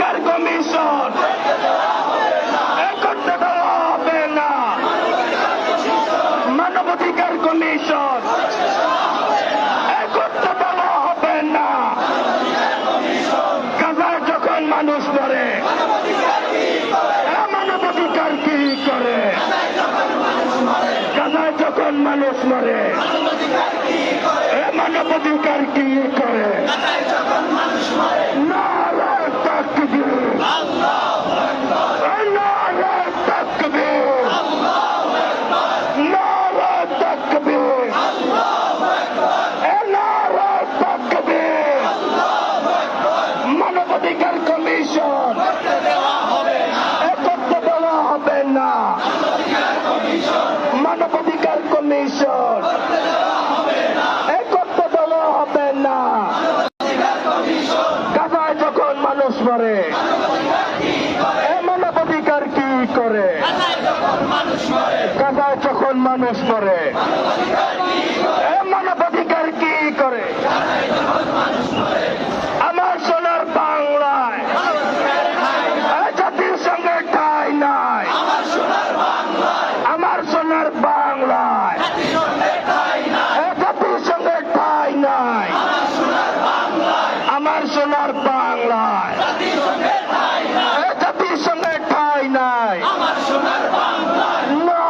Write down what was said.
মানবাধিকার কমিশন। করতে দেওয়া হবে না। মানবাধিকার কমিশন। করতে দেওয়া হবে না। গাজায় যখন মানুষ মরে কি করে? মানুষ কি কমিশন। এ করতে দেওয়া হবে না। মানবাধিকার কমিশন। এ করতে দেওয়া হবে না। গাজায় যখন মানুষ মরে মানবাধিকার কি করে? গাজায় যখন মানুষ মরে নাই। আমার সোনার বাংলায়। জাতির সঙ্গে ঠাই নাই। আমার সোনার বাংলায়।